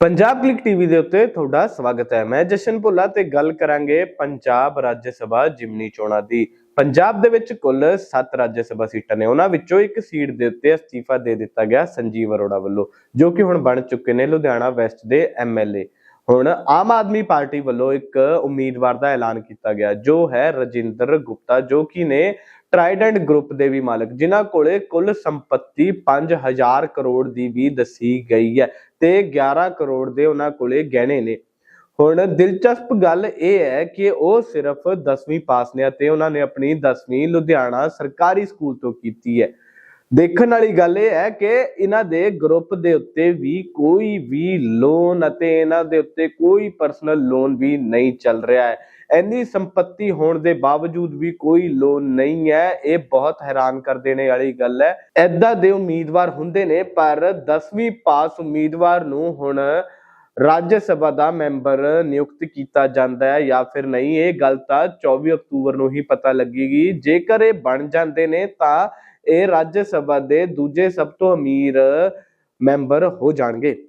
Punjab click TV ਦੇ ਉੱਤੇ ਤੁਹਾਡਾ ਸਵਾਗਤ ਹੈ। ਮੈਂ ਜਸ਼ਨ ਭੁੱਲਾ ਤੇ ਗੱਲ ਕਰਾਂਗੇ ਪੰਜਾਬ ਰਾਜ ਸਭਾ ਜਿਮਨੀ ਚੋਣਾਂ ਦੀ। ਪੰਜਾਬ ਦੇ ਵਿੱਚ ਕੁੱਲ 7 ਰਾਜ ਸਭਾ ਸੀਟਾਂ ਨੇ। ਉਹਨਾਂ ਵਿੱਚੋਂ ਇੱਕ ਸੀਟ ਦੇ ਉੱਤੇ ਅਸਤੀਫਾ ਦੇ ਦਿੱਤਾ ਗਿਆ ਸੰਜੀਵ ਅਰੋੜਾ ਵੱਲੋਂ, ਜੋ ਕਿ ਹੁਣ ਬਣ ਚੁੱਕੇ ਨੇ ਲੁਧਿਆਣਾ ਵੈਸਟ ਦੇ ਐਮਐਲਏ ਹੁਣ ਆਮ ਆਦਮੀ ਪਾਰਟੀ ਵੱਲੋਂ ਇੱਕ ਉਮੀਦਵਾਰ ਦਾ ਐਲਾਨ ਕੀਤਾ ਗਿਆ, ਜੋ ਹੈ ਰਜਿੰਦਰ ਗੁਪਤਾ, ਜੋ ਕਿ ਨੇ ਟ੍ਰਾਈਡੈਂਟ ਗਰੁੱਪ ਦੇ ਵੀ ਮਾਲਕ, ਜਿਨ੍ਹਾਂ ਕੋਲੇ ਕੁੱਲ ਸੰਪਤੀ 5000 ਕਰੋੜ ਦੀ ਵੀ ਦੱਸੀ ਗਈ ਹੈ ਤੇ 11 ਕਰੋੜ ਦੇ ਉਹਨਾਂ ਕੋਲੇ ਗਹਿਣੇ ਨੇ। ਹੁਣ ਦਿਲਚਸਪ ਗੱਲ ਇਹ ਹੈ ਕਿ ਉਹ ਸਿਰਫ 10ਵੀਂ ਪਾਸ ਨੇ ਅਤੇ ਉਹਨਾਂ ਨੇ ਆਪਣੀ 10ਵੀਂ ਲੁਧਿਆਣਾ ਸਰਕਾਰੀ ਸਕੂਲ ਤੋਂ ਕੀਤੀ ਹੈ। ਦੇਖਣ ਵਾਲੀ ਗੱਲ ਇਹ ਹੈ ਕਿ ਇਹਨਾਂ ਦੇ ਗਰੁੱਪ ਦੇ ਉੱਤੇ ਵੀ ਕੋਈ ਵੀ ਲੋਨ ਅਤੇ ਇਹਨਾਂ ਦੇ ਉੱਤੇ ਕੋਈ ਪਰਸਨਲ ਲੋਨ ਵੀ ਨਹੀਂ ਚੱਲ ਰਿਹਾ ਹੈ। ਇੰਨੀ ਸੰਪਤੀ ਹੋਣ ਦੇ ਬਾਵਜੂਦ ਵੀ ਕੋਈ ਲੋਨ ਨਹੀਂ ਹੈ, ਇਹ ਬਹੁਤ ਹੈਰਾਨ ਕਰ ਦੇਣੇ ਵਾਲੀ ਗੱਲ ਹੈ। ਐਦਾਂ ਦੇ ਉਮੀਦਵਾਰ ਹੁੰਦੇ ਨੇ, ਪਰ 10ਵੀਂ ਪਾਸ ਉਮੀਦਵਾਰ ਨੂੰ ਹੁਣ ਰਾਜ ਸਭਾ ਦਾ ਮੈਂਬਰ ਨਿਯੁਕਤ ਕੀਤਾ ਜਾਂਦਾ ਹੈ ਜਾਂ ਫਿਰ ਨਹੀਂ, ਇਹ ਗੱਲ ਤਾਂ 24 ਅਕਤੂਬਰ ਨੂੰ ਹੀ ਪਤਾ ਲੱਗੇਗੀ। ਜੇਕਰ ਇਹ ਬਣ ਜਾਂਦੇ ਨੇ ਤਾਂ ਇਹ ਰਾਜ ਸਭਾ ਦੇ ਦੂਜੇ ਸਭ ਤੋਂ ਅਮੀਰ ਮੈਂਬਰ ਹੋ ਜਾਣਗੇ।